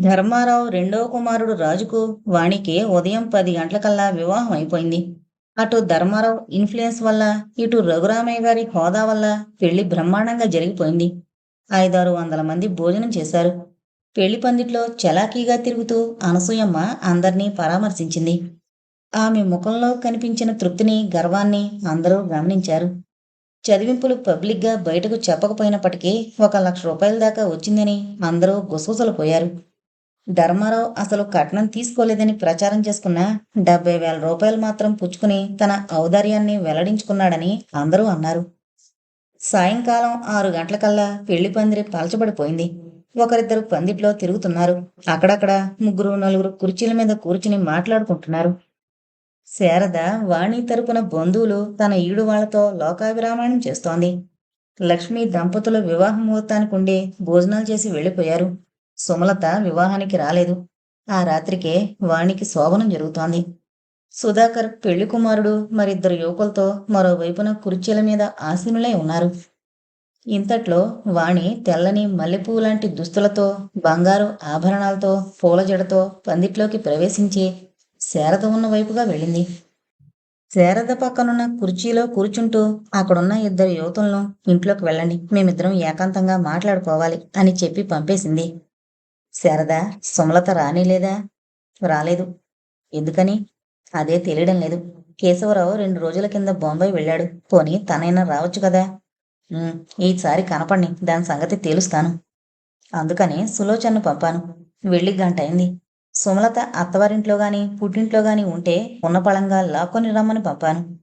ధర్మారావు రెండవ కుమారుడు రాజుకు వాణికి ఉదయం పది గంటలకల్లా వివాహం అయిపోయింది. అటు ధర్మారావు ఇన్ఫ్లుయెన్స్ వల్ల ఇటు రఘురామయ్య గారి హోదా వల్ల పెళ్ళి బ్రహ్మాండంగా జరిగిపోయింది. ఐదారు వందల మంది భోజనం చేశారు. పెళ్ళి పందిట్లో చలాకీగా తిరుగుతూ అనసూయమ్మ అందర్నీ పరామర్శించింది. ఆమె ముఖంలో కనిపించిన తృప్తిని గర్వాన్ని అందరూ గమనించారు. చదివింపులు పబ్లిక్గా బయటకు చెప్పకపోయినప్పటికీ ఒక లక్ష రూపాయల దాకా వచ్చిందని అందరూ గుసగుసలు పోయారు. ధర్మారావు అసలు కట్నం తీసుకోలేదని ప్రచారం చేసుకున్న డెబ్బై వేల రూపాయలు మాత్రం పుచ్చుకుని తన ఔదార్యాన్ని వెల్లడించుకున్నాడని అందరూ అన్నారు. సాయంకాలం ఆరు గంటలకల్లా పెళ్ళి పందిరి పలచబడిపోయింది. ఒకరిద్దరు పందిట్లో తిరుగుతున్నారు. అక్కడక్కడ ముగ్గురు నలుగురు కుర్చీల మీద కూర్చుని మాట్లాడుకుంటున్నారు. శారద వాణి తరపున బంధువులు తన ఈడు వాళ్ళతో లోకాభిరామాయణం చేస్తోంది. లక్ష్మి దంపతుల వివాహ ముహూర్తానికి ఉండి భోజనాలు చేసి వెళ్ళిపోయారు. సుమలత వివాహానికి రాలేదు. ఆ రాత్రికే వాణికి శోభనం జరుగుతోంది. సుధాకర్ పెళ్ళి కుమారుడు మరిద్దరు యువకులతో మరోవైపున కుర్చీల మీద ఆసీనులై ఉన్నారు. ఇంతట్లో వాణి తెల్లని మల్లెపూ లాంటి దుస్తులతో బంగారు ఆభరణాలతో పూల జడతో పందిట్లోకి ప్రవేశించి శారద ఉన్న వైపుగా వెళ్ళింది. శారద పక్కనున్న కుర్చీలో కూర్చుంటూ అక్కడున్న ఇద్దరు యువతులను ఇంట్లోకి వెళ్ళండి. మేమిద్దరం ఏకాంతంగా మాట్లాడుకోవాలి అని చెప్పి పంపేసింది. శారద సుమలత రానేలేదా రాలేదు. ఎందుకని? అదే తెలియడం లేదు. కేశవరావు రెండు రోజుల కింద బొంబాయి వెళ్ళాడు. పోనీ తనైనా రావచ్చు కదా? ఈసారి కనపడిని. దాని సంగతి తేలుస్తాను. అందుకని సులోచనను పంపాను. వెళ్ళి గంట అయింది సుమలత అత్తవారింట్లో గాని పుట్టింట్లో గాని ఉంటే ఉన్నపళంగా లాక్కొని రమ్మని పంపాను.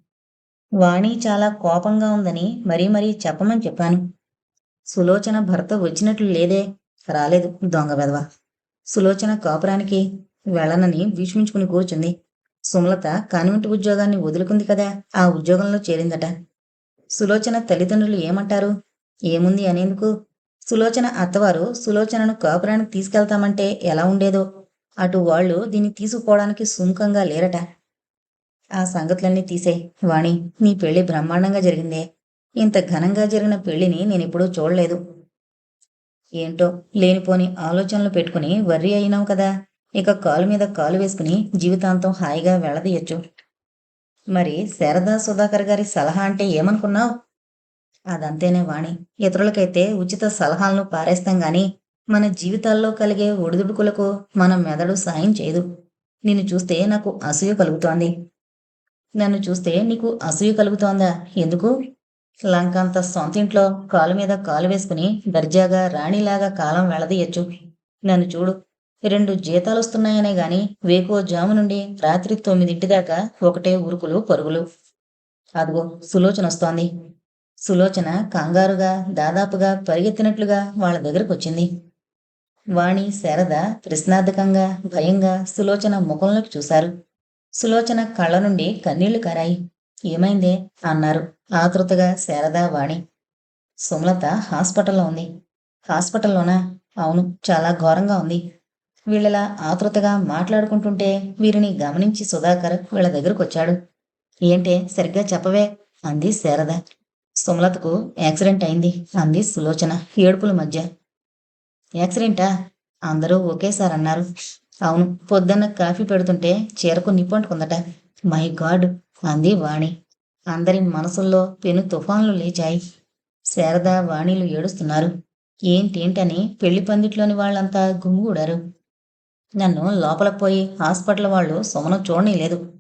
వాణి చాలా కోపంగా ఉందని మరీ మరీ చెప్పమని చెప్పాను. సులోచన భర్త వచ్చినట్లు లేదే రాలేదు దొంగ వెధవ. సులోచన కాపురానికి వెళ్ళనని భీష్మించుకుని కూర్చుంది. సుమలత కాన్వెంట్ ఉద్యోగాన్ని వదులుకుంది కదా ఆ ఉద్యోగంలో చేరిందట. సులోచన తల్లిదండ్రులు ఏమంటారు? ఏముంది అనేందుకు? సులోచన అత్తవారు సులోచనను కాపురానికి తీసుకెళ్తామంటే ఎలా ఉండేదో అటు వాళ్ళు దీన్ని తీసుకుపోవడానికి సుముఖంగా లేరట. ఆ సంగతులన్నీ తీసే. వాణి నీ పెళ్ళి బ్రహ్మాండంగా జరిగిందే. ఇంత ఘనంగా జరిగిన పెళ్ళిని నేనెప్పుడూ చూడలేదు. ఏంటో లేనిపోని ఆలోచనలు పెట్టుకుని వర్రీ అయినావు కదా. ఇక కాలు మీద కాలు వేసుకుని జీవితాంతం హాయిగా వెళ్ళదీయచ్చు. మరి శారదా సుధాకర్ గారి సలహా అంటే ఏమనుకున్నావు? అదంతేనే వాణి. ఇతరులకైతే ఉచిత సలహాలను పారేస్తాం గాని మన జీవితాల్లో కలిగే ఒడిదుడుకులకు మన మెదడు సాయం చేయదు. నిన్ను చూస్తే నాకు అసూయ కలుగుతోంది. నన్ను చూస్తే నీకు అసూయ కలుగుతోందా? ఎందుకు? లంకంత సొంత ఇంట్లో కాలు మీద కాలు వేసుకుని దర్జాగా రాణిలాగా కాలం వెళ్ళదీయచ్చు నన్ను చూడు రెండు జీతాలు వస్తున్నాయనే గాని వేకువ జాము నుండి రాత్రి తొమ్మిదింటి దాకా ఒకటే ఉరుకులు పరుగులు. అదిగో సులోచన వస్తోంది. సులోచన కంగారుగా దాదాపుగా పరిగెత్తినట్లుగా వాళ్ళ దగ్గరకు వచ్చింది వాణి శారద ప్రశ్నార్థకంగా భయంగా సులోచన ముఖంలోకి చూశారు. సులోచన కళ్ళ నుండి కన్నీళ్ళు కారాయి. ఏమైందే? అన్నారు ఆతృతగా శారద వాణి. సుమలత హాస్పిటల్లో ఉంది. హాస్పిటల్లోనా? అవును చాలా ఘోరంగా ఉంది. వీళ్ళలా ఆతృతగా మాట్లాడుకుంటుంటే వీరిని గమనించి సుధాకర్ వీళ్ళ దగ్గరకు వచ్చాడు. ఏంటే? సరిగ్గా చెప్పవే? అంది శారద. సుమలతకు యాక్సిడెంట్ అయింది అంది సులోచన ఏడుపుల మధ్య. యాక్సిడెంటా? అందరూ ఒకేసారి అన్నారు. అవును పొద్దున్న కాఫీ పెడుతుంటే చీరకు నిప్పంటుకుందట. మై గాడ్ అంది వాణి. అందరి మనసుల్లో పెను తుఫాన్లు లేచాయి. శారద వాణిలు ఏడుస్తున్నారు. ఏంటేంటని పెళ్ళి పందిట్లోని వాళ్ళంతా గుమ్మిగూడారు నన్ను లోపల పోయి హాస్పిటల్ వాళ్ళు సుమను చూడనీలేదు.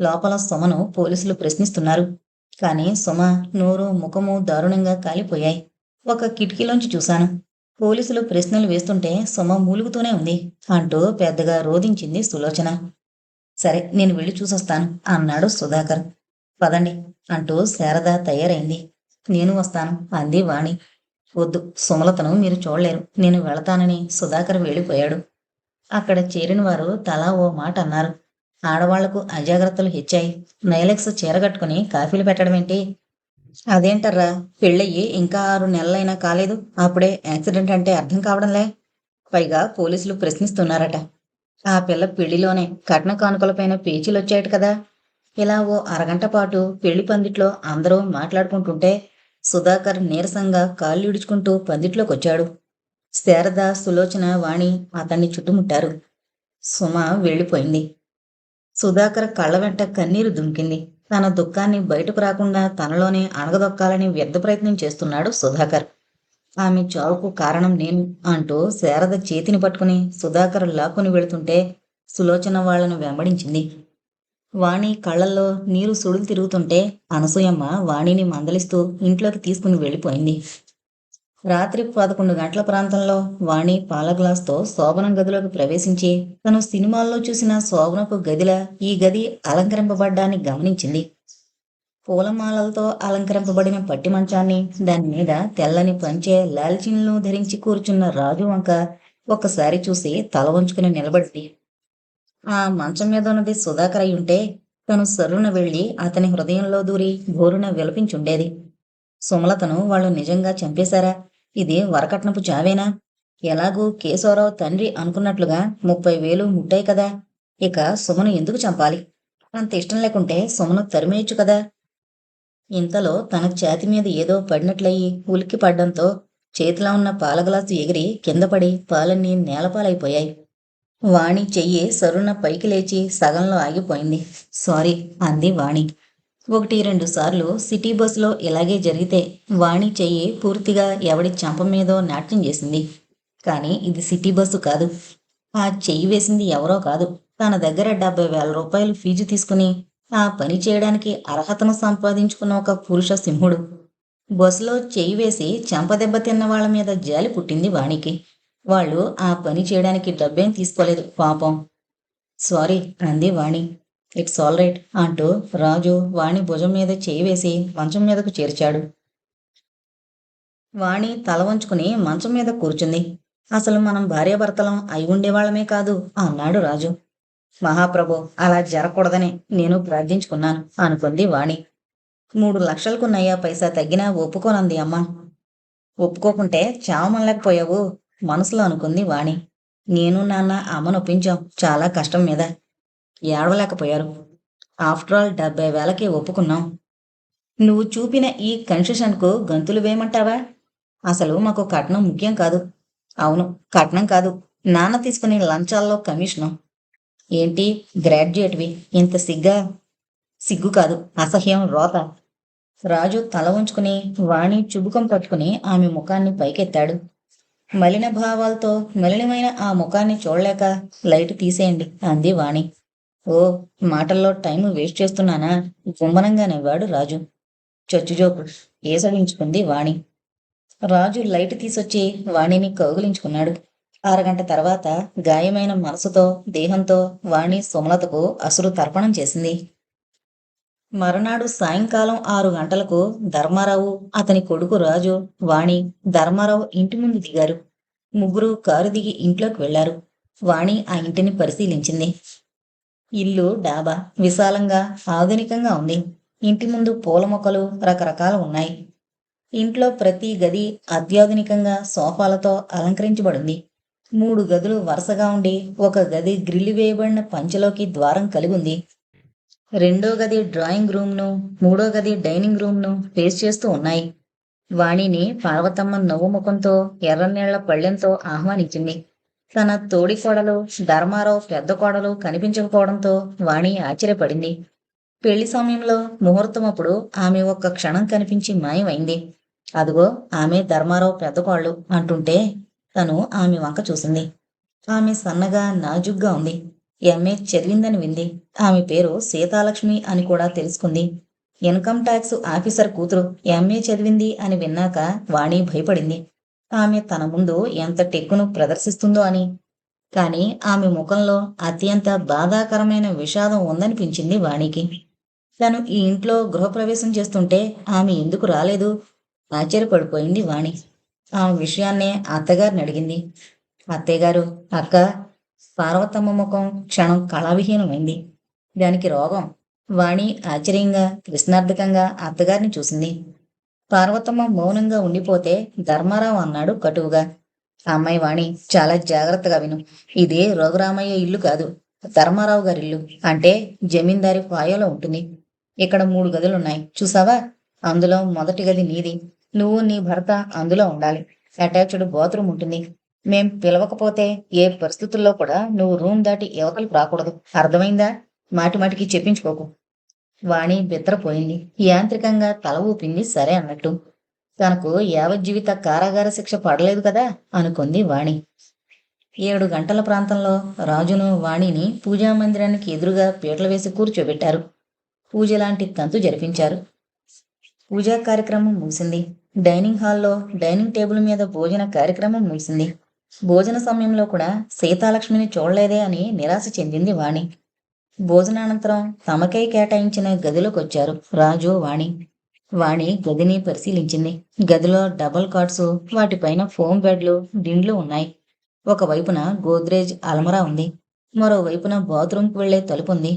లోపల సుమను పోలీసులు ప్రశ్నిస్తున్నారు. కానీ సుమ నోరు ముఖము దారుణంగా కాలిపోయాయి. ఒక కిటికీలోంచి చూశాను. పోలీసులు ప్రశ్నలు వేస్తుంటే సుమ మూలుగుతూనే ఉంది అంటూ పెద్దగా రోధించింది సులోచన. సరే నేను వెళ్ళి చూసొస్తాను అన్నాడు సుధాకర్. పదండి అంటూ శారద తయారైంది. నేను వస్తాను అంది వాణి. వద్దు సుమలతను మీరు చూడలేరు నేను వెళతానని సుధాకర్ వెళ్ళిపోయాడు. అక్కడ చేరిన వారు తలా ఓ మాట అన్నారు. ఆడవాళ్ళకు అజాగ్రత్తలు హెచ్చాయి. నైలెక్స్ చీరగట్టుకుని కాఫీలు పెట్టడమేంటి? అదేంటర్రా? పెళ్ళయ్యి ఇంకా ఆరు నెలలైనా కాలేదు. అప్పుడే యాక్సిడెంట్ అంటే అర్థం కావడంలే. పైగా పోలీసులు ప్రశ్నిస్తున్నారట. ఆ పిల్ల పెళ్ళిలోనే కట్న కానుకలపైన పేచీలు వచ్చాయట కదా. ఇలా ఓ అరగంట పాటు పెళ్ళి పందిట్లో అందరూ మాట్లాడుకుంటుంటే సుధాకర్ నీరసంగా కాళ్ళు ఇడుచుకుంటూ పందిట్లోకి వచ్చాడు శారద సులోచన వాణి అతన్ని చుట్టుముట్టారు. సుమ వెళ్ళిపోయింది. సుధాకర్ కళ్ళ వెంట కన్నీరు దుమికింది. తన దుఃఖాన్ని బయటకు రాకుండా తనలోనే అణగదొక్కాలని వ్యర్థ ప్రయత్నం చేస్తున్నాడు సుధాకర్. ఆమె చావుకు కారణం నేను అంటూ శారద చేతిని పట్టుకుని సుధాకర్ లాక్కుని వెళుతుంటే సులోచన వాళ్ళను వెంబడించింది. వాణి కళ్ళల్లో నీరు సుడులు తిరుగుతుంటే అనసూయమ్మ వాణిని మందలిస్తూ ఇంట్లోకి తీసుకుని వెళ్ళిపోయింది. రాత్రి పదకొండు గంటల ప్రాంతంలో వాణి పాల గ్లాస్తో శోభనం గదిలోకి ప్రవేశించి తను సినిమాల్లో చూసిన శోభనపు గదిలా ఈ గది అలంకరింపబడ్డాన్ని గమనించింది. పూలమాలలతో అలంకరింపబడిన పట్టి మంచాన్ని దాని మీద తెల్లని పంచే లాల్చిన్లు ధరించి కూర్చున్న రాజు వంక ఒక్కసారి చూసి తల వంచుకుని నిలబడింది. ఆ మంచం మీద ఉన్నది సుధాకర్ అయి ఉంటే తను సరున వెళ్ళి అతని హృదయంలో దూరి గోరున విలపించుండేది. సుమలతను వాళ్ళు నిజంగా చంపేశారా? ఇది వరకట్నపు చావేనా ఎలాగూ కేశవరావు తండ్రి అనుకున్నట్లుగా ముప్పై వేలు ముట్టాయి కదా. ఇక సుమను ఎందుకు చంపాలి? అంత ఇష్టం లేకుంటే సుమను తరిమేయచ్చు కదా. ఇంతలో తన ఛాతి మీద ఏదో పడినట్లయి ఉలిక్కి పడ్డంతో చేతిలో ఉన్న పాల గ్లాసు ఎగిరి కింద పడి పాలన్నీ నేలపాలైపోయాయి. వాణి చెయ్యి సరున పైకి లేచి సగంలో ఆగిపోయింది. సారీ అంది వాణి. ఒకటి రెండు సార్లు సిటీ బస్సులో ఇలాగే జరిగితే వాణి చెయ్యి పూర్తిగా ఎవడి చెంప మీదో నాట్యం చేసింది. కానీ ఇది సిటీ బస్సు కాదు. ఆ చెయ్యి వేసింది ఎవరో కాదు. తన దగ్గర డెబ్బై వేల రూపాయలు ఫీజు తీసుకుని ఆ పని చేయడానికి అర్హతను సంపాదించుకున్న ఒక పురుష సింహుడు. బస్సులో చెయ్యి వేసి చెంప దెబ్బ తిన్న వాళ్ళ మీద జాలి పుట్టింది వాణికి. వాళ్ళు ఆ పని చేయడానికి డబ్బేం తీసుకోలేదు. పాపం. సారీ అంది వాణి. ఇట్స్ ఆల్ రైట్ అంటూ రాజు వాణి భుజం మీద చేయి వేసి మంచం మీదకు చేర్చాడు. వాణి తల వంచుకుని మంచం మీద కూర్చుంది. అసలు మనం భార్యాభర్తలం అయి ఉండేవాళ్ళమే కాదు అన్నాడు రాజు. మహాప్రభు అలా జరగకూడదని నేను ప్రార్థించుకున్నాను అనుకుంది వాణి. మూడు లక్షలకున్నయ్యా పైసా తగ్గినా ఒప్పుకోనంది అమ్మ. ఒప్పుకోకుంటే చావమనలేకపోయావు మనసులో అనుకుంది వాణి. నేను నాన్న అమ్మను ఒప్పించాం చాలా కష్టం మీద. ఏడవలేకపోయారు. ఆఫ్టర్ ఆల్ డెబ్బై వేలకి ఒప్పుకున్నాం. నువ్వు చూపిన ఈ కన్సెషన్కు గంతులు వేయమంటావా? అసలు మాకు కట్నం ముఖ్యం కాదు. అవును కట్నం కాదు. నాన్న తీసుకునే లంచాల్లో కమిషను. ఏంటి? గ్రాడ్యుయేట్వి. ఇంత సిగ్గా? సిగ్గు కాదు. అసహ్యం రోత. రాజు తల ఉంచుకుని వాణి చుబుకం పట్టుకుని ఆమె ముఖాన్ని పైకెత్తాడు. మలిన భావాలతో మలినమైన ఆ ముఖాన్ని చూడలేక లైట్ తీసేయండి అంది వాణి. ఓ మాటల్లో టైం వేస్ట్ చేస్తున్నానా? గుమ్మనంగా నవ్వాడు రాజు. చచ్చుజోకు ఏసడించుకుంది వాణి. రాజు లైట్ తీసొచ్చి వాణిని కౌగిలించుకున్నాడు. అరగంట తర్వాత గాయమైన మనసుతో దేహంతో వాణి సుమలతకు అసురు తర్పణం చేసింది. మరునాడు సాయంకాలం ఆరు గంటలకు ధర్మారావు అతని కొడుకు రాజు వాణి ధర్మారావు ఇంటి ముందు దిగారు. ముగ్గురు కారు దిగి ఇంట్లోకి వెళ్ళారు. వాణి ఆ ఇంటిని పరిశీలించింది. ఇల్లు డాబా విశాలంగా ఆధునికంగా ఉంది. ఇంటి ముందు పూల మొక్కలు రకరకాలు ఉన్నాయి. ఇంట్లో ప్రతి గది అత్యాధునికంగా సోఫాలతో అలంకరించబడింది. మూడు గదులు వరుసగా ఉండి ఒక గది గ్రిల్ వేయబడిన పంచలోకి ద్వారం కలిగి ఉంది. రెండో గది డ్రాయింగ్ రూమ్ను మూడో గది డైనింగ్ రూమ్ను ఫేస్ చేస్తూ ఉన్నాయి. వాణిని పార్వతమ్మ నవ్వు ముఖంతో ఎర్రనీళ్ళ పళ్ళెంతో ఆహ్వానించింది. తన తోడి కోడలు ధర్మారావు పెద్ద కోడలు కనిపించకపోవడంతో వాణి ఆశ్చర్యపడింది. పెళ్ళి సమయంలో ముహూర్తం అప్పుడు ఆమె ఒక్క క్షణం కనిపించి మాయమైంది. అదిగో ఆమె ధర్మారావు పెద్ద కోళ్ళు అంటుంటే తను ఆమె వంక చూసింది. ఆమె సన్నగా నాజుగ్గా ఉంది. ఎంఏ చదివిందని వింది. ఆమె పేరు సీతాలక్ష్మి అని కూడా తెలుసుకుంది. ఇన్కమ్ ట్యాక్స్ ఆఫీసర్ కూతురు ఎంఏ చదివింది అని విన్నాక వాణి భయపడింది. ఆమె తన ముందు ఎంత టెక్కును ప్రదర్శిస్తుందో అని. కాని ఆమె ముఖంలో అత్యంత బాధాకరమైన విషాదం ఉందనిపించింది వాణికి. తను ఈ ఇంట్లో గృహప్రవేశం చేస్తుంటే ఆమె ఎందుకు రాలేదు? ఆశ్చర్యపడిపోయింది వాణి. ఆమె విషయాన్నే అత్తగారిని అడిగింది. అత్తయ్యగారు అక్క పార్వతమ్మ ముఖం క్షణం కళావిహీనమైంది. దానికి రోగం. వాణి ఆశ్చర్యంగా కృష్ణార్థకంగా అత్తగారిని చూసింది. పార్వతమ్మ మౌనంగా ఉండిపోతే ధర్మారావు అన్నాడు కటువుగా. అమ్మాయి వాణి చాలా జాగ్రత్తగా విను. ఇది రఘురామయ్య ఇల్లు కాదు ధర్మారావు గారి ఇల్లు అంటే జమీందారి పాయలో ఉంటుంది. ఇక్కడ మూడు గదులున్నాయి. చూసావా? అందులో మొదటి గది నీది. నువ్వు నీ భర్త అందులో ఉండాలి. అటాచ్డ్ బాత్రూమ్ ఉంటుంది. మేం పిలవకపోతే ఏ పరిస్థితుల్లో కూడా నువ్వు రూమ్ దాటి యువతలకు రాకూడదు. అర్థమైందా? మాటి మాటికి చెప్పించుకోకు. వాణి బిత్తరపోయింది యాంత్రికంగా తల ఊపింది సరే అన్నట్టు. తనకు యావజ్జీవిత కారాగార శిక్ష పడలేదు కదా అనుకుంది వాణి. ఏడు గంటల ప్రాంతంలో రాజును వాణిని పూజా మందిరానికి ఎదురుగా పీటలు వేసి కూర్చోబెట్టారు. పూజ లాంటి తంతు జరిపించారు. పూజా కార్యక్రమం ముగిసింది. డైనింగ్ హాల్లో డైనింగ్ టేబుల్ మీద భోజన కార్యక్రమం ముగిసింది. భోజన సమయంలో కూడా సీతాలక్ష్మిని చూడలేదే అని నిరాశ చెందింది వాణి. భోజనానంతరం తమకై కేటాయించిన గదిలోకి వచ్చారు రాజు వాణి. వాణి గదిని పరిశీలించింది. గదిలో డబల్ కాట్స్ వాటిపైన ఫోమ్ బెడ్లు దిండ్లు ఉన్నాయి. ఒకవైపున గోద్రేజ్ అలమరా ఉంది. మరోవైపున బాత్రూంకి వెళ్ళే తలుపు ఉంది.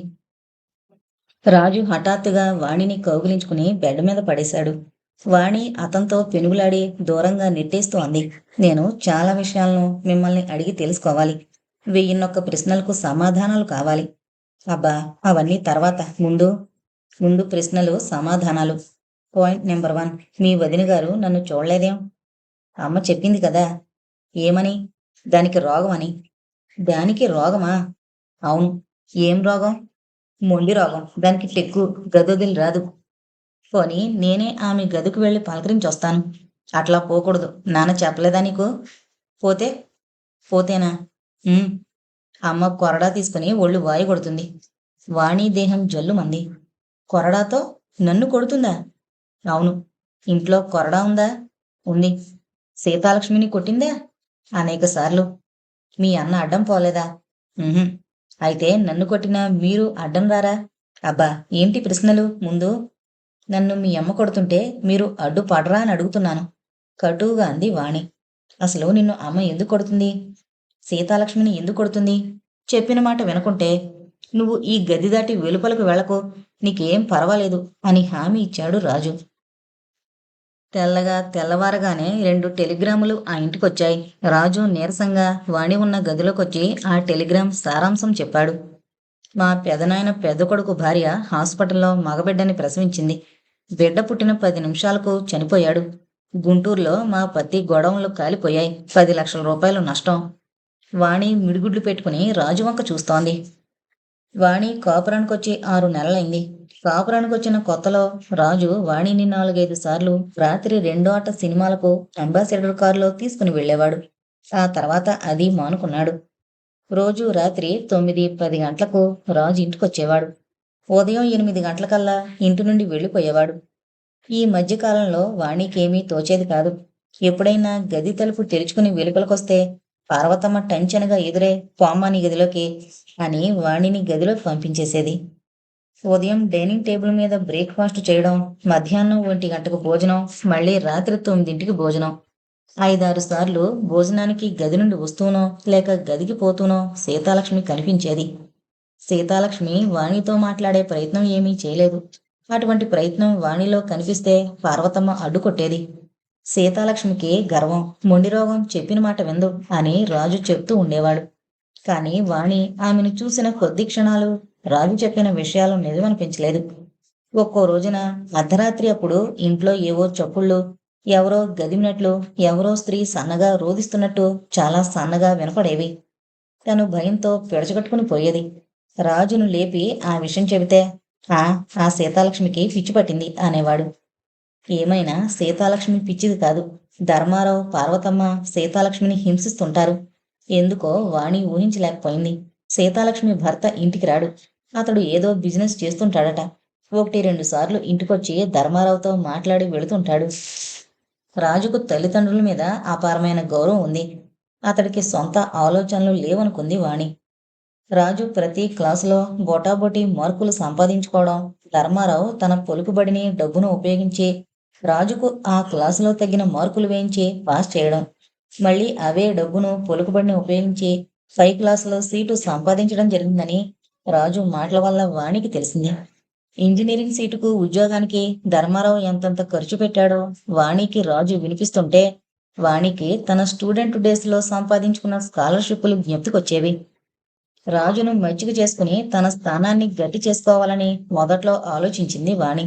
రాజు హఠాత్తుగా వాణిని కౌగిలించుకుని బెడ్ మీద పడేశాడు. వాణి అతనితో పెనుగులాడి దూరంగా నెట్టేస్తూ అంది. నేను చాలా విషయాలను మిమ్మల్ని అడిగి తెలుసుకోవాలి. వెయ్యిన్నొక్క ప్రశ్నలకు సమాధానాలు కావాలి. అబ్బా అవన్నీ తర్వాత. ముందు ముందు ప్రశ్నలు సమాధానాలు. పాయింట్ నెంబర్ వన్ మీ వదిన గారు నన్ను చూడలేదేం? అమ్మ చెప్పింది కదా. ఏమని? దానికి రోగమని. దానికి రోగమా? అవును. ఏం రోగం? మొండి రోగం. దానికి టెక్కు గదొదిలి రాదు. పోనీ నేనే ఆమె గదికి వెళ్ళి పలకరించి వస్తాను. అట్లా పోకూడదు. నాన్న చెప్పలేదా నీకు? పోతే? పోతేనా? అమ్మ కొరడా తీసుకుని ఒళ్ళు వాయి కొడుతుంది. వాణి దేహం జల్లుమంది కొరడాతో నన్ను కొడుతుందా? అవును. ఇంట్లో కొరడా ఉందా? ఉంది. సీతాలక్ష్మిని కొట్టిందా? అనేక సార్లు. మీ అన్న అడ్డం పోలేదా? అయితే నన్ను కొట్టిన మీరు అడ్డం రారా? అబ్బా ఏంటి ప్రశ్నలు? ముందు నన్ను మీ అమ్మ కొడుతుంటే మీరు అడ్డు పడరా అని అడుగుతున్నాను. కటువుగా అంది వాణి. అసలు నిన్ను అమ్మ ఎందుకు కొడుతుంది? సీతాలక్ష్మిని ఎందుకు కొడుతుంది? చెప్పిన మాట వినకుంటే నువ్వు ఈ గది దాటి వెలుపలకు వెళ్ళకు నీకేం పర్వాలేదు అని హామీ ఇచ్చాడు రాజు. తెల్లగా తెల్లవారగానే రెండు టెలిగ్రాములు ఆ ఇంటికొచ్చాయి. రాజు నీరసంగా వాణి ఉన్న గదిలోకొచ్చి ఆ టెలిగ్రామ్ సారాంశం చెప్పాడు. మా పెదనాయన పెద్ద కొడుకు భార్య హాస్పిటల్లో మగబిడ్డని ప్రసవించింది. బిడ్డ పుట్టిన పది నిమిషాలకు చనిపోయాడు. గుంటూరులో మా పత్తి గొడవలు కాలిపోయాయి. పది లక్షల రూపాయలు నష్టం. వాణి మిడిగుడ్లు పెట్టుకుని రాజు వంక చూస్తోంది. వాణి కాపురానికి వచ్చి ఆరు నెలలైంది. కాపురానికి వచ్చిన కొత్తలో రాజు వాణిని నాలుగైదు సార్లు రాత్రి రెండో ఆట సినిమాలకు అంబాసిడర్ కారులో తీసుకుని వెళ్ళేవాడు. ఆ తర్వాత అది మానుకున్నాడు. రోజు రాత్రి తొమ్మిది పది గంటలకు రాజు ఇంటికొచ్చేవాడు. ఉదయం ఎనిమిది గంటలకల్లా ఇంటి నుండి వెళ్ళిపోయేవాడు. ఈ మధ్యకాలంలో వాణికేమీ తోచేది కాదు. ఎప్పుడైనా గది తలుపు తెరుచుకుని వెలుపలకొస్తే పార్వతమ్మ టెన్షన్గా ఎదురే పామాని గదిలోకి అని వాణిని గదిలోకి పంపించేసేది. ఉదయం డైనింగ్ టేబుల్ మీద బ్రేక్ఫాస్ట్ చేయడం మధ్యాహ్నం ఒంటి గంటకు భోజనం మళ్ళీ రాత్రి తొమ్మిదింటికి భోజనం. ఐదారు సార్లు భోజనానికి గది నుండి వస్తూనో లేక గదికి పోతూనో సీతాలక్ష్మి కనిపించేది. సీతాలక్ష్మి వాణితో మాట్లాడే ప్రయత్నం ఏమీ చేయలేదు. అటువంటి ప్రయత్నం వాణిలో కనిపిస్తే పార్వతమ్మ అడ్డుకొట్టేది. సీతాలక్ష్మికి గర్వం మొండి రోగం చెప్పిన మాట విందు అని రాజు చెప్తూ ఉండేవాడు. కానీ వాణి ఆమెను చూసిన కొద్ది క్షణాలు రాజు చెప్పిన విషయాలు నిజమనిపించలేదు. ఒక్కో రోజున అర్ధరాత్రి అప్పుడు ఇంట్లో ఏవో చప్పుళ్ళు ఎవరో గదిమినట్లు ఎవరో స్త్రీ సన్నగా రోదిస్తున్నట్టు చాలా సన్నగా వినపడేవి. తను భయంతో పిడచగట్టుకుని పోయేది. రాజును లేపి ఆ విషయం చెబితే ఆ ఆ సీతాలక్ష్మికి పిచ్చి పట్టింది అనేవాడు. ఏమైనా సీతాలక్ష్మి పిచ్చిది కాదు. ధర్మారావు పార్వతమ్మ సీతాలక్ష్మిని హింసిస్తుంటారు. ఎందుకో వాణి ఊహించలేకపోయింది. సీతాలక్ష్మి భర్త ఇంటికి రాడు. అతడు ఏదో బిజినెస్ చేస్తుంటాడట. ఒకటి రెండు సార్లు ఇంటికొచ్చి ధర్మారావుతో మాట్లాడి వెళుతుంటాడు. రాజుకు తల్లిదండ్రుల మీద అపారమైన గౌరవం ఉంది. అతడికి సొంత ఆలోచనలు లేవనుకుంది వాణి. రాజు ప్రతి క్లాసులో బోటాబోటి మార్కులు సంపాదించుకోవడం ధర్మారావు తన పొలుకుబడిని డబ్బును ఉపయోగించి రాజుకు ఆ క్లాసులో తగిన మార్కులు వేయించి పాస్ చేయడం. మళ్ళీ అవే డబ్బును పొలుకుబడిని ఉపయోగించి పై క్లాసులో సీటు సంపాదించడం జరిగిందని రాజు మాటల వల్ల వాణికి తెలిసింది. ఇంజనీరింగ్ సీటుకు ఉద్యోగానికి ధర్మారావు ఎంతంత ఖర్చు పెట్టాడో వాణికి రాజు వినిపిస్తుంటే వాణికి తన స్టూడెంట్ డేస్లో సంపాదించుకున్న స్కాలర్షిప్లు జ్ఞప్తికొచ్చేవి. రాజును మజ్జిగ చేసుకుని తన స్థానాన్ని గట్టి చేసుకోవాలని మొదట్లో ఆలోచించింది వాణి.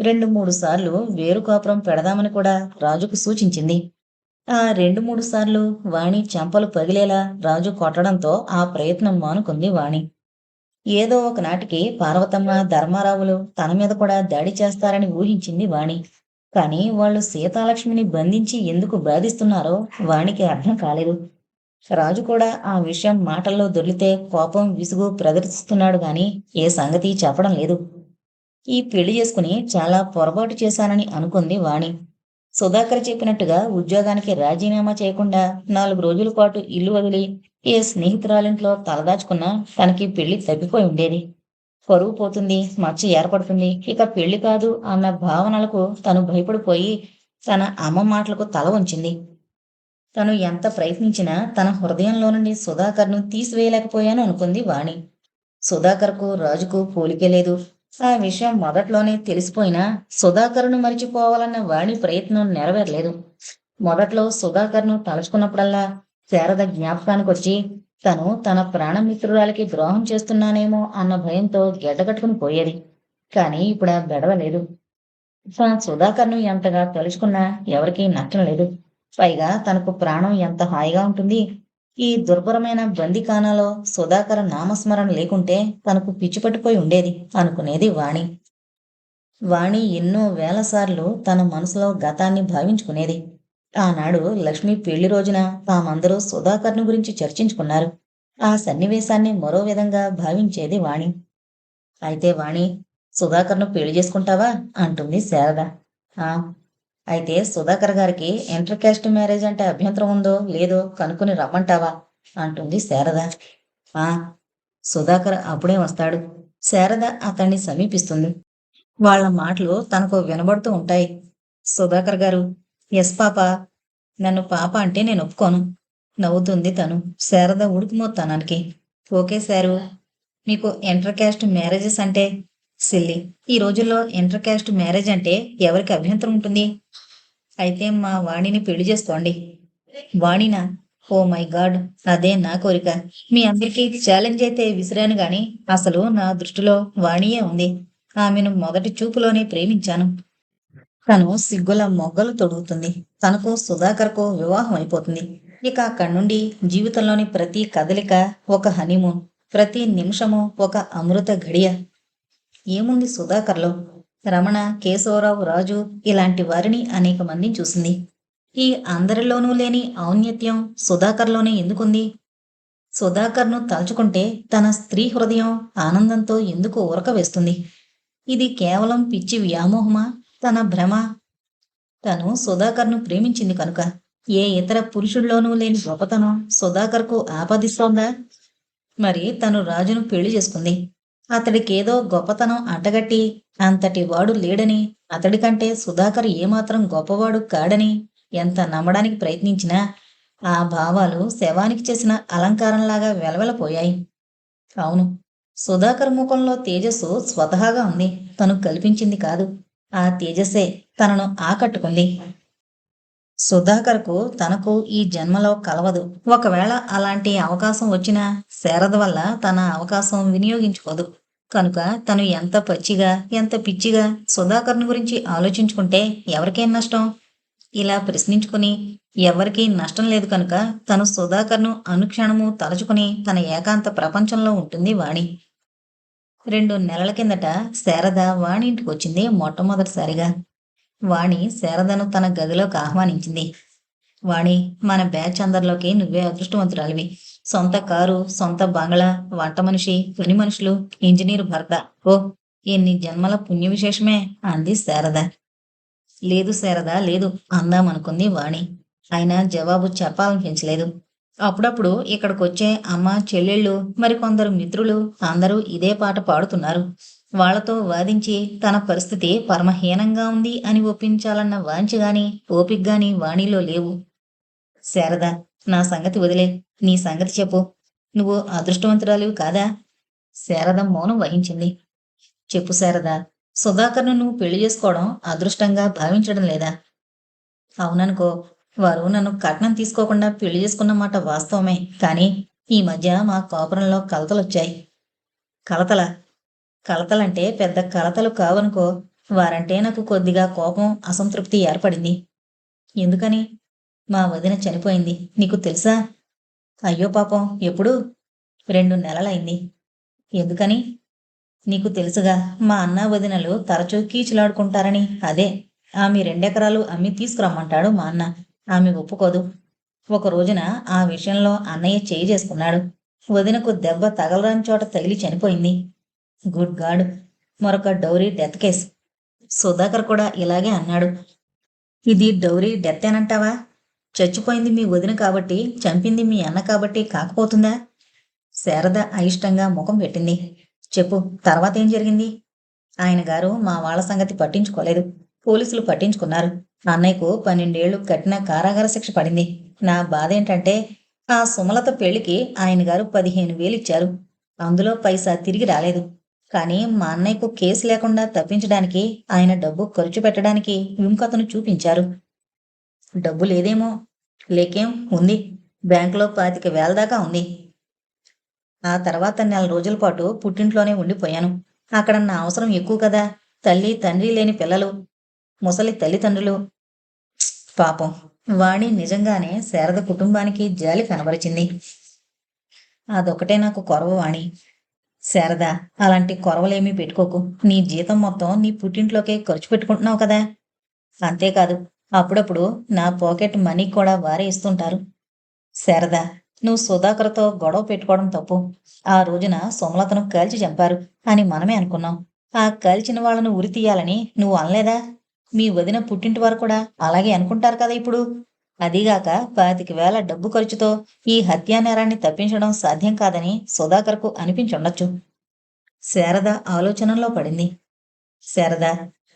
రెండు మూడు సార్లు వేరు కాపురం పెడదామని కూడా రాజుకు సూచించింది. ఆ రెండు మూడు సార్లు వాణి చెంపలు పగిలేలా రాజు కొట్టడంతో ఆ ప్రయత్నం మానుకుంది వాణి. ఏదో ఒకనాటికి పార్వతమ్మ ధర్మారావులు తన మీద కూడా దాడి చేస్తారని ఊహించింది వాణి. కానీ వాళ్ళు సీతాలక్ష్మిని బంధించి ఎందుకు బాధిస్తున్నారో వాణికి అర్థం కాలేదు. రాజు కూడా ఆ విషయం మాటల్లో దొర్లితే కోపం విసుగు ప్రదర్శిస్తున్నాడు గాని ఏ సంగతి చెప్పడం లేదు. ఈ పెళ్ళి చేసుకుని చాలా పొరపాటు చేశానని అనుకుంది వాణి. సుధాకర్ చెప్పినట్టుగా ఉద్యోగానికి రాజీనామా చేయకుండా నాలుగు రోజుల పాటు ఇల్లు వదిలి ఏ స్నేహితురాలింట్లో తలదాచుకున్నా తనకి పెళ్ళి తగ్గిపోయి ఉండేది. పరువు పోతుంది మచ్చ ఏర్పడుతుంది ఇక పెళ్ళి కాదు అన్న భావనలకు తను భయపడిపోయి తన అమ్మ మాటలకు తల ఉంచింది తను ఎంత ప్రయత్నించినా తన హృదయంలో నుండి సుధాకర్ను తీసివేయలేకపోయాను అనుకుంది వాణి. సుధాకర్కు రాజుకు పోలికే లేదు. ఆ విషయం మొదట్లోనే తెలిసిపోయినా సుధాకర్ను మరిచిపోవాలన్న వాణి ప్రయత్నం నెరవేరలేదు. మొదట్లో సుధాకర్ను తలుచుకున్నప్పుడల్లా శారద జ్ఞాపకానికి వచ్చి తను తన ప్రాణమిత్రురాలకి ద్రోహం చేస్తున్నానేమో అన్న భయంతో గెడ్డగట్టుకుని పోయేది. కానీ ఇప్పుడు ఆ బెడవ లేదు. తన సుధాకర్ను ఎంతగా తలుచుకున్నా ఎవరికీ నష్టం లేదు పైగా తనకు ప్రాణం ఎంత హాయిగా ఉంటుంది ఈ దుర్భరమైన బందికానాలో సుధాకర నామస్మరణ లేకుంటే తనకు పిచ్చిపట్టుపోయి ఉండేది అనుకునేది వాణి. వాణి ఎన్నో వేల సార్లు తన మనసులో గతాన్ని భావించుకునేది. ఆనాడు లక్ష్మి పెళ్ళి రోజున తామందరూ సుధాకర్ను గురించి చర్చించుకున్నారు. ఆ సన్నివేశాన్ని మరో విధంగా భావించేది వాణి. అయితే వాణి సుధాకర్ను పెళ్ళి చేసుకుంటావా? అంటుంది శారద. ఆ అయితే సుధాకర్ గారికి ఇంటర్ క్యాస్ట్ మ్యారేజ్ అంటే అభ్యంతరం ఉందో లేదో కనుక్కుని రమ్మంటావా? అంటుంది శారద. ఆ సుధాకర్ అప్పుడే వస్తాడు. శారద అతన్ని సమీపిస్తుంది. వాళ్ళ మాటలు తనకు వినబడుతూ ఉంటాయి. సుధాకర్ గారు ఎస్ పాప నన్ను పాప అంటే నేను ఒప్పుకోను నవ్వుతుంది తను. శారద ఉడుకుమోత్తానానికి ఓకే సారు మీకు ఇంటర్ క్యాస్ట్ మ్యారేజెస్ అంటే సిల్లి ఈ రోజుల్లో ఇంటర్ క్యాస్ట్ మ్యారేజ్ అంటే ఎవరికి అభ్యంతరం ఉంటుంది? అయితే మా వాణిని పెళ్ళి చేసుకోండి. వాణినా? ఓ మై గాడ్ అదే నా కోరిక. మీ అందరికీ ఛాలెంజ్ అయితే విసిరాను గాని అసలు నా దృష్టిలో వాణియే ఉంది. ఆమెను మొదటి చూపులోనే ప్రేమించాను. తను సిగ్గుల మొగ్గలు తొడుగుతుంది. తనకు సుధాకర్కు వివాహం అయిపోతుంది. ఇక అక్కడి నుండి జీవితంలోని ప్రతి కదలిక ఒక హనీమూన్ ప్రతి నిమిషము ఒక అమృత ఘడియ. ఏముంది సుధాకర్లో? రమణ కేశవరావు రాజు ఇలాంటి వారిని అనేక మందిని చూసింది. ఈ అందరిలోనూ లేని ఔన్నత్యం సుధాకర్లోనే ఎందుకుంది? సుధాకర్ను తలుచుకుంటే తన స్త్రీ హృదయం ఆనందంతో ఎందుకు ఉరక వేస్తుంది? ఇది కేవలం పిచ్చి వ్యామోహమా? తన భ్రమ? తను సుధాకర్ను ప్రేమించింది కనుక. ఏ ఇతర పురుషుల్లోనూ లేని గొప్పతనం సుధాకర్కు ఆపాదిస్తోందా? మరి తను రాజును పెళ్ళి చేసుకుంది. అతడికేదో గొప్పతనం అడ్డగట్టి అంతటి వాడు లేడని అతడి కంటే సుధాకర్ ఏమాత్రం గొప్పవాడు కాడని ఎంత నమ్మడానికి ప్రయత్నించినా ఆ భావాలు శవానికి చేసిన అలంకారంలాగా వెలవెలపోయాయి. అవును సుధాకర్ ముఖంలో తేజస్సు స్వతహాగా ఉంది. తను కల్పించింది కాదు. ఆ తేజస్సే తనను ఆకట్టుకుంది. సుధాకర్కు తనకు ఈ జన్మలో కలవదు. ఒకవేళ అలాంటి అవకాశం వచ్చినా శారద వల్ల తన అవకాశం వినియోగించుకోదు. కనుక తను ఎంత పచ్చిగా ఎంత పిచ్చిగా సుధాకర్ని గురించి ఆలోచించుకుంటే ఎవరికేం నష్టం? ఇలా ప్రశ్నించుకుని ఎవరికీ నష్టం లేదు కనుక తను సుధాకర్ను అనుక్షణము తలుచుకుని తన ఏకాంత ప్రపంచంలో ఉంటుంది వాణి. రెండు నెలల కిందట శారద వాణి ఇంటికి వచ్చింది మొట్టమొదటిసారిగా. వాణి శారదను తన గదిలోకి ఆహ్వానించింది. వాణి మన బ్యాచ్ అందరిలోకి నువ్వే అదృష్టవంతురాలివి. సొంత కారు సొంత బంగ్లా వంట మనిషి పని మనుషులు ఇంజనీర్ భర్త. ఓ ఎన్ని జన్మల పుణ్య విశేషమే అంది శారద. లేదు శారద లేదు అందామనుకుంది వాణి. ఆయన జవాబు చెప్పాలనిపించలేదు. అప్పుడప్పుడు ఇక్కడికొచ్చే అమ్మ చెల్లెళ్ళు మరికొందరు మిత్రులు అందరూ ఇదే పాట పాడుతున్నారు. వాళ్ళతో వాదించి తన పరిస్థితి పరమహీనంగా ఉంది అని ఒప్పించాలన్న వాంఛ గాని ఓపిక గాని వాణిలో లేవు. శారద నా సంగతి వదిలే. నీ సంగతి చెప్పు. నువ్వు అదృష్టవంతురాలివి కాదా? శారద మౌనం వహించింది. చెప్పు శారద సుధాకర్ను నువ్వు పెళ్ళి చేసుకోవడం అదృష్టంగా భావించడం లేదా? అవుననుకో వారు నన్ను కట్నం తీసుకోకుండా పెళ్ళి చేసుకున్నమాట వాస్తవమే. కానీ ఈ మధ్య మా కాపురంలో కలతలొచ్చాయి కలతల? కలతలంటే పెద్ద కలతలు కావనుకో వారంటే నాకు కొద్దిగా కోపం అసంతృప్తి ఏర్పడింది. ఎందుకని? మా వదిన చనిపోయింది. నీకు తెలుసా? అయ్యో పాపం ఎప్పుడు? రెండు నెలలైంది. ఎందుకని? నీకు తెలుసుగా మా అన్న వదినలు తరచూ కీచులాడుకుంటారని. అదే ఆమె రెండెకరాలు అమ్మి తీసుకురమ్మంటాడు మా అన్న. ఆమె ఒప్పుకోదు. ఒక రోజున ఆ విషయంలో అన్నయ్య చేయి చేసుకున్నాడు. వదినకు దెబ్బ తగలరాని చోట తగిలి చనిపోయింది. గుడ్ గాడ్ మరొక డౌరీ డెత్ కేస్. సుధాకర్ కూడా ఇలాగే అన్నాడు. ఇది డౌరీ డెత్ ఏనంటావా చచ్చిపోయింది మీ వదిన కాబట్టి చంపింది మీ అన్న కాబట్టి కాకపోతుందా? శారద అయిష్టంగా ముఖం పెట్టింది. చెప్పు తర్వాత ఏం జరిగింది? ఆయన గారు మా వాళ్ళ సంగతి పట్టించుకోలేదు. పోలీసులు పట్టించుకున్నారు. అన్నయ్యకు పన్నెండేళ్ళు కఠిన కారాగార శిక్ష పడింది. నా బాధ ఏంటంటే ఆ సుమలత పెళ్ళికి ఆయన గారు పదిహేను వేలు ఇచ్చారు. అందులో పైసా తిరిగి రాలేదు. కానీ మా అన్నయ్యకు కేసు లేకుండా తప్పించడానికి ఆయన డబ్బు ఖర్చు పెట్టడానికి విముఖతను చూపించారు. డబ్బు లేదేమో లేకేం? ఉంది బ్యాంకులో పాతిక వేల దాకా ఉంది ఆ తర్వాత నెల రోజుల పాటు పుట్టింట్లోనే ఉండిపోయాను. అక్కడ నా అవసరం ఎక్కువ కదా. తల్లి తండ్రి లేని పిల్లలు. ముసలి తల్లిదండ్రులు. పాపం. వాణి నిజంగానే శారద కుటుంబానికి జాలి కనబరిచింది. అదొకటే నాకు కొరవ వాణి. శారద అలాంటి కొరవలేమీ పెట్టుకోకు. నీ జీతం మొత్తం నీ పుట్టింట్లోకే ఖర్చు పెట్టుకుంటున్నావు కదా. అంతేకాదు అప్పుడప్పుడు నా పాకెట్ మనీ కూడా వారే ఇస్తుంటారు. శారదా నువ్వు సుధాకర్తో గొడవ పెట్టుకోవడం తప్పు. ఆ రోజున సోమలతను కాల్చి చంపారు అని మనమే అనుకున్నాం. ఆ కాల్చిన వాళ్ళను ఉరి తీయాలని నువ్వు అనలేదా? మీ వదిన పుట్టింటి వారు కూడా అలాగే అనుకుంటారు కదా ఇప్పుడు? అదిగాక పాతిక వేల డబ్బు ఖర్చుతో ఈ హత్యా నేరాన్ని తప్పించడం సాధ్యం కాదని సుధాకర్కు అనిపించుండొచ్చు. శారద ఆలోచనలో పడింది. శారద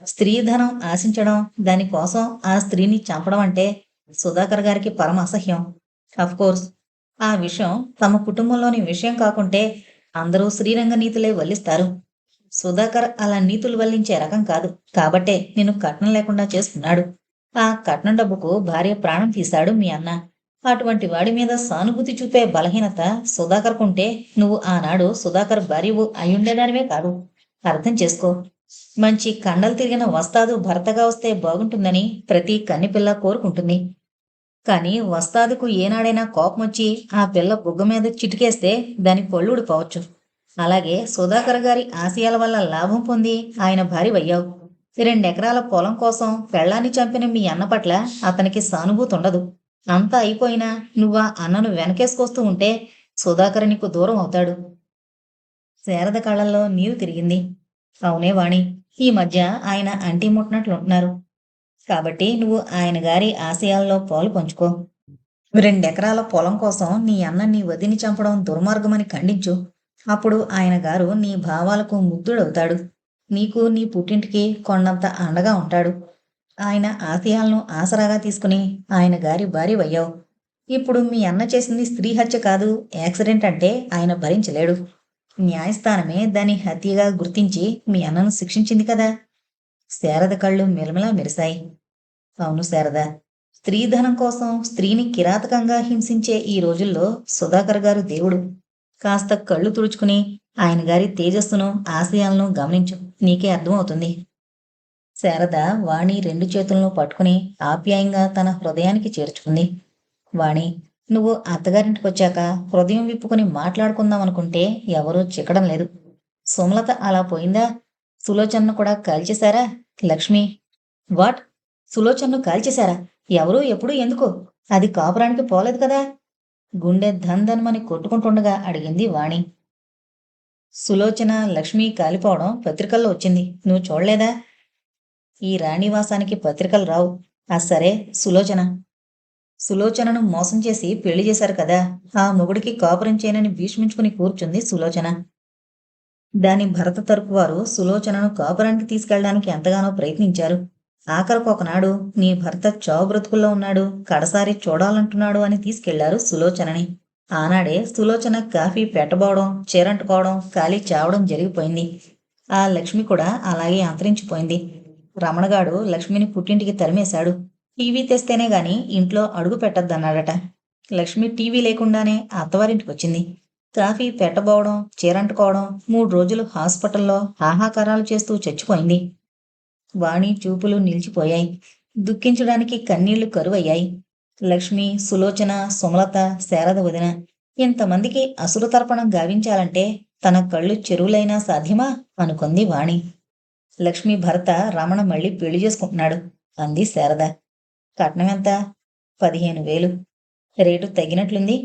స్త్రీధనం ఆశించడం దానికోసం ఆ స్త్రీని చంపడం అంటే సుధాకర్ గారికి పరమ అసహ్యం. కోర్స్ ఆ విషయం తమ కుటుంబంలోని విషయం కాకుంటే అందరూ శ్రీరంగ నీతులే వల్లిస్తారు. సుధాకర్ అలా నీతులు వల్లించే రకం కాదు. కాబట్టే నిన్ను కట్నం లేకుండా చేసుకున్నాడు ఆ కట్నం డబ్బుకు భార్య ప్రాణం తీశాడు మీ అన్న. అటువంటి వాడి మీద సానుభూతి చూపే బలహీనత సుధాకర్కుంటే నువ్వు ఆనాడు సుధాకర్ భార్యవు అయ్యుండేదానివే కాదు. అర్థం చేసుకో. మంచి కండలు తిరిగిన వస్తాదు భర్తగా వస్తే బాగుంటుందని ప్రతి కన్నిపిల్ల కోరుకుంటుంది. కానీ వస్తాదుకు ఏనాడైనా కోపం వచ్చి ఆ పిల్ల బుగ్గ మీద చిటికేస్తే దాని పొళ్ళుడిపోవచ్చు అలాగే సుధాకర్ గారి ఆశయాల వల్ల లాభం పొంది ఆయన భార్యవయ్యావు. రెండెకరాల పొలం కోసం పెళ్ళాన్ని చంపిన మీ అన్న పట్ల అతనికి సానుభూతి ఉండదు. అంతా అయిపోయినా నువ్వు ఆ అన్నను వెనకేసుకొస్తూ ఉంటే సుధాకర్ నీకు దూరం అవుతాడు. శారద కళ్ళల్లో నీరు తిరిగింది. అవునే వాణి ఈ మధ్య ఆయన అంటి ముట్టినట్లుంటున్నారు. కాబట్టి నువ్వు ఆయన గారి ఆశయాల్లో పాలు పంచుకో. రెండెకరాల పొలం కోసం నీ అన్న నీ వదిని చంపడం దుర్మార్గమని ఖండించు. అప్పుడు ఆయన గారు నీ భావాలకు ముగ్ధుడవుతాడు. నీకు నీ పుట్టింటికి కొండంత అండగా ఉంటాడు. ఆయన ఆశయాలను ఆసరాగా తీసుకుని ఆయన గారి భార్య అయ్యావు ఇప్పుడు మీ అన్న చేసింది స్త్రీ హత్య కాదు యాక్సిడెంట్ అంటే ఆయన భరించలేడు. న్యాయస్థానమే దాని హత్యగా గుర్తించి మీ అన్నను శిక్షించింది కదా. శారద కళ్ళు మిలమిలా మెరిశాయి. అవును శారద స్త్రీధనం కోసం స్త్రీని కిరాతకంగా హింసించే ఈ రోజుల్లో సుధాకర్ గారు దేవుడు. కాస్త కళ్ళు తుడుచుకుని ఆయన గారి తేజస్సును ఆశయాలను గమనించు. నీకే అర్థమవుతుంది. శారద వాణి రెండు చేతులను పట్టుకుని ఆప్యాయంగా తన హృదయానికి చేర్చుకుంది. వాణి నువ్వు అత్తగారింటికి వచ్చాక హృదయం విప్పుకొని మాట్లాడుకుందాం అనుకుంటే ఎవరూ చిక్కడం లేదు. సుమలత అలా పోయిందా? సులోచనను కూడా కాల్చేశారా? లక్ష్మి. వాట్? సులోచనను కాల్చేశారా? ఎవరు ఎప్పుడు ఎందుకు? అది కాపురానికి పోలేదు కదా? గుండె ధన్ధన్మని కొట్టుకుంటుండగా అడిగింది వాణి. సులోచన లక్ష్మి కాలిపోవడం పత్రికల్లో వచ్చింది. నువ్వు చూడలేదా? ఈ రాణివాసానికి పత్రికలు రావు. ఆ సరే సులోచన. సులోచనను మోసం చేసి పెళ్ళి చేశారు కదా. ఆ మొగుడికి కాపురం చేయనని భీష్మించుకుని కూర్చుంది సులోచన. దాని భరత తరపు వారు సులోచనను కాపురానికి తీసుకెళ్ళడానికి ఎంతగానో ప్రయత్నించారు. ఆఖరకు ఒకనాడు నీ భర్త చావు బ్రతుకుల్లో ఉన్నాడు కడసారి చూడాలంటున్నాడు అని తీసుకెళ్ళారు సులోచనని. ఆనాడే సులోచన కాఫీ పెట్టబోవడం చీరంటుకోవడం ఖాళీ చావడం జరిగిపోయింది. ఆ లక్ష్మి కూడా అలాగే అంతరించిపోయింది. రమణగాడు లక్ష్మిని పుట్టింటికి తరిమేశాడు. టీవీ తెస్తేనే గాని ఇంట్లో అడుగు పెట్టద్దన్నాడట. లక్ష్మి టీవీ లేకుండానే అత్తవారింటికి వచ్చింది. కాఫీ పెట్టబోవడం చీరంటుకోవడం మూడు రోజులు హాస్పిటల్లో హాహాకారాలు చేస్తూ చచ్చిపోయింది. వాణి చూపులు నిలిచిపోయాయి. దుఃఖించడానికి కన్నీళ్ళు కరువయ్యాయి. లక్ష్మి సులోచన సుమలత శారద వదిన ఇంతమందికి అసురతర్పణం గావించాలంటే తన కళ్ళు చెరువులైనా సాధ్యమా? అనుకుంది వాణి. లక్ష్మి భర్త రమణ మళ్ళీ పెళ్ళి చేసుకుంటున్నాడు అంది శారద. కట్నం ఎంత? పదిహేను వేలు. రేటు తగ్గినట్లుంది.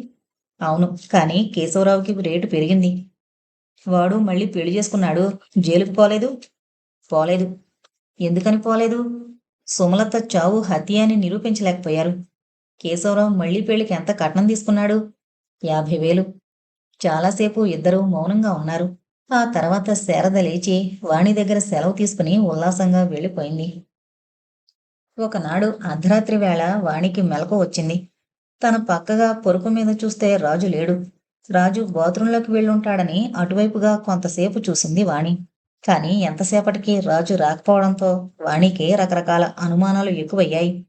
అవును కానీ కేశవరావుకి రేటు పెరిగింది. వాడు మళ్ళీ పెళ్ళి చేసుకున్నాడు. జైలుకు పోలేదు. పోలేదు. ఎందుకని పోలేదు? సుమలత చావు హత్య అని నిరూపించలేకపోయారు. కేశవరావు మళ్ళీ పెళ్ళికి ఎంత కట్నం తీసుకున్నాడు? యాభై వేలు. చాలాసేపు ఇద్దరూ మౌనంగా ఉన్నారు. ఆ తర్వాత శారద లేచి వాణి దగ్గర సెలవు తీసుకుని ఉల్లాసంగా వెళ్ళిపోయింది. ఒకనాడు అర్ధరాత్రి వేళ వాణికి మెలకు వచ్చింది. తన పక్కగా పొరుపు మీద చూస్తే రాజు లేడు. రాజు బాత్రూంలోకి వెళ్ళుంటాడని అటువైపుగా కొంతసేపు చూసింది వాణి. కానీ ఎంతసేపటికి రాజు రాకపోవడంతో వాణికి రకరకాల అనుమానాలు ఎక్కువయ్యాయి.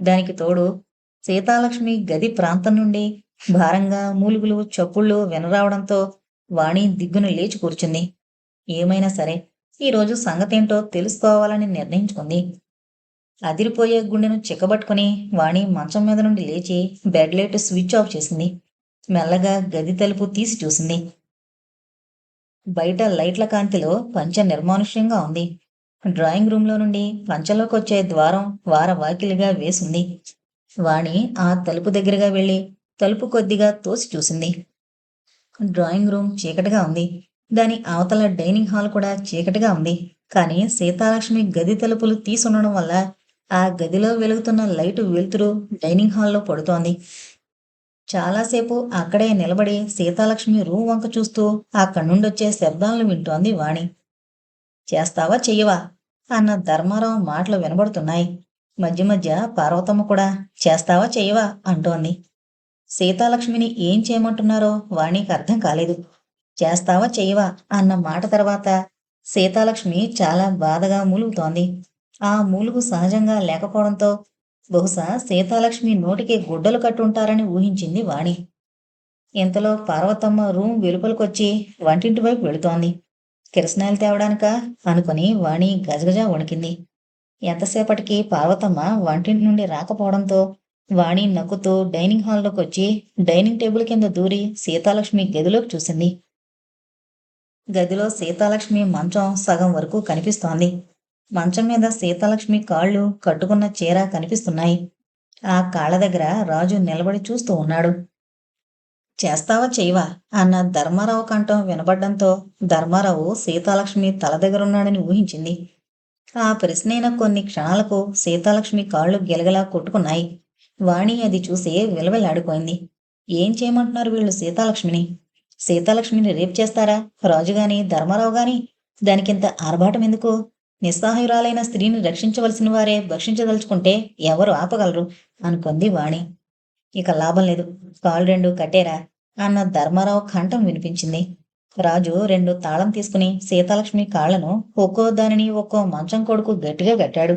దానికి తోడు సీతాలక్ష్మి గది ప్రాంతం నుండి భారంగా మూలుగులు చప్పుళ్ళు వినరావడంతో వాణి దిగ్గున లేచి కూర్చుంది. ఏమైనా సరే ఈరోజు సంగతేంటో తెలుసుకోవాలని నిర్ణయించుకుంది. అదిరిపోయే గుండెను చిక్కబట్టుకుని వాణి మంచం మీద నుండి లేచి బెడ్ లైట్ స్విచ్ ఆఫ్ చేసింది. మెల్లగా గది తలుపు తీసి చూసింది. బయట లైట్ల కాంతిలో పంచ నిర్మానుష్యంగా ఉంది. డ్రాయింగ్ రూమ్లో నుండి పంచలోకి వచ్చే ద్వారం వార వాకిలిగా వేసింది. వాణి ఆ తలుపు దగ్గరగా వెళ్ళి తలుపు కొద్దిగా తోసి చూసింది. డ్రాయింగ్ రూమ్ చీకటిగా ఉంది. దాని అవతల డైనింగ్ హాల్ కూడా చీకటిగా ఉంది. కానీ సీతాలక్ష్మి గది తలుపులు తీసుండడం వల్ల ఆ గదిలో వెలుగుతున్న లైటు వెలుతురు డైనింగ్ హాల్లో పడుతోంది. చాలాసేపు అక్కడే నిలబడి సీతాలక్ష్మి రూమ్ వంక చూస్తూ అక్కడి కన్నుండొచ్చే శబ్దాలను వింటోంది వాణి. చేస్తావా చెయ్యవా? అన్న ధర్మారావు మాటలు వినబడుతున్నాయి. మధ్య మధ్య పార్వతమ్మ కూడా చేస్తావా చెయ్యవా? అంటోంది. సీతాలక్ష్మిని ఏం చేయమంటున్నారో వాణికి అర్థం కాలేదు. చేస్తావా చెయ్యవా? అన్న మాట తర్వాత సీతాలక్ష్మి చాలా బాధగా మూలుగుతోంది. ఆ మూలుగు సహజంగా లేకపోవడంతో బహుశా సీతాలక్ష్మి నోటికి గుడ్డలు కట్టుంటారని ఊహించింది వాణి. ఇంతలో పార్వతమ్మ రూమ్ వెలుపలికొచ్చి వంటింటి వైపు వెళుతోంది. కిరసనాయలు తేవడానిక? అనుకుని వాణి గజగజ వణికింది. ఎంతసేపటికి పార్వతమ్మ వంటింటి నుండి రాకపోవడంతో వాణి నవ్వుతూ డైనింగ్ హాల్లోకి వచ్చి డైనింగ్ టేబుల్ కింద దూరి సీతాలక్ష్మి గదిలోకి చూసింది. గదిలో సీతాలక్ష్మి మంచం సగం వరకు కనిపిస్తోంది. మంచం మీద సీతాలక్ష్మి కాళ్ళు కట్టుకున్న చీర కనిపిస్తున్నాయి. ఆ కాళ్ళ దగ్గర రాజు నిలబడి చూస్తూ ఉన్నాడు. చేస్తావా చెయ్యవా అన్న ధర్మారావు కంఠం వినబడ్డంతో ధర్మారావు సీతాలక్ష్మి తల దగ్గరున్నాడని ఊహించింది. ఆ ప్రశ్నైన కొన్ని క్షణాలకు సీతాలక్ష్మి కాళ్ళు గెలగలా కొట్టుకున్నాయి. వాణి అది చూసి విలవిలాడిపోయింది. ఏం చేయమంటున్నారు వీళ్ళు సీతాలక్ష్మిని? సీతాలక్ష్మిని రేపు చేస్తారా? రాజుగాని ధర్మారావు గాని? దానికింత ఆర్భాటం ఎందుకు నిస్సహాయురాలైన స్త్రీని రక్షించవలసిన వారే భక్షించదలుచుకుంటే ఎవరు ఆపగలరు? అనుకుంది వాణి. ఇక లాభం లేదు. కాళ్ళు రెండు కట్టేరా అన్న ధర్మారావు కంఠం వినిపించింది. రాజు రెండు తాళం తీసుకుని సీతాలక్ష్మి కాళ్ళను ఒక్కో దానిని ఒక్కో మంచం కొడుకు గట్టిగా కట్టాడు.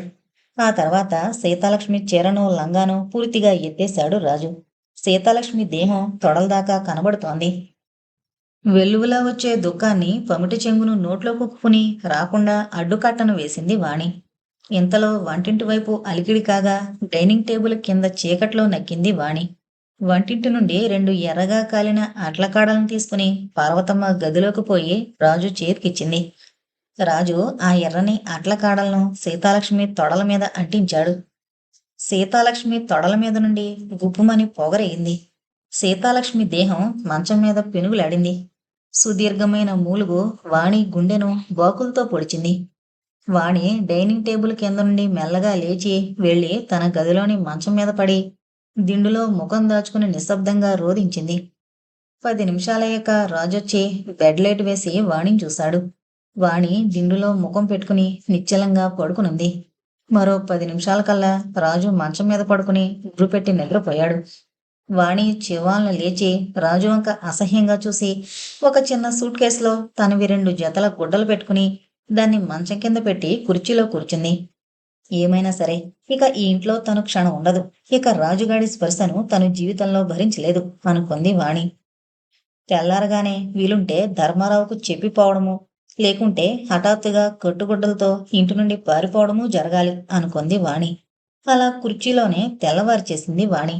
ఆ తర్వాత సీతాలక్ష్మి చీరను లంగాను పూర్తిగా ఎత్తేశాడు రాజు. సీతాలక్ష్మి దేహం తొడలదాకా కనబడుతోంది. వెల్లువలా వచ్చే దుఃఖాన్ని పమిటి చెంగును నోట్లో కుక్కుని రాకుండా అడ్డుకట్టను వేసింది వాణి. ఇంతలో వంటింటి వైపు అలికిడి కాగా డైనింగ్ టేబుల్ కింద చీకట్లో నక్కింది వాణి. వంటింటి నుండి రెండు ఎర్రగా కాలిన అట్లకాడలను తీసుకుని పార్వతమ్మ గదిలోకి పోయి రాజు చేతికిచ్చింది. రాజు ఆ ఎర్రని అట్లకాడలను సీతాలక్ష్మి తొడల మీద అంటించాడు. సీతాలక్ష్మి తొడల మీద నుండి గుప్పుమని పొగరేగింది సీతాలక్ష్మి దేహం మంచం మీద పెనుగులాడింది. సుదీర్ఘమైన మూలుగు వాణి గుండెను బాకులతో పొడిచింది. వాణి డైనింగ్ టేబుల్ కింద నుండి మెల్లగా లేచి వెళ్ళి తన గదిలోని మంచం మీద పడి దిండులో ముఖం దాచుకుని నిశ్శబ్దంగా రోధించింది. పది నిమిషాలయ్యాక రాజొచ్చి బెడ్ లైట్ వేసి వాణిని చూశాడు. వాణి దిండులో ముఖం పెట్టుకుని నిశ్చలంగా పడుకునుంది. మరో పది నిమిషాల కల్లా రాజు మంచం మీద పడుకుని గురుపెట్టి నిద్రపోయాడు. వాణి చివాలను లేచి రాజు వంక అసహ్యంగా చూసి ఒక చిన్న సూట్ కేసులో తనవి రెండు జతల గుడ్డలు పెట్టుకుని దాన్ని మంచం కింద పెట్టి కుర్చీలో కూర్చుంది. ఏమైనా సరే ఇక ఈ ఇంట్లో తను క్షణం ఉండదు. ఇక రాజుగాడి స్పర్శను తను జీవితంలో భరించలేదు అనుకుంది వాణి. తెల్లారగానే వీలుంటే ధర్మారావుకు చెప్పిపోవడము లేకుంటే హఠాత్తుగా కట్టుగుడ్డలతో ఇంటి నుండి పారిపోవడము జరగాలి అనుకుంది వాణి. అలా కుర్చీలోనే తెల్లవారు చేసింది వాణి.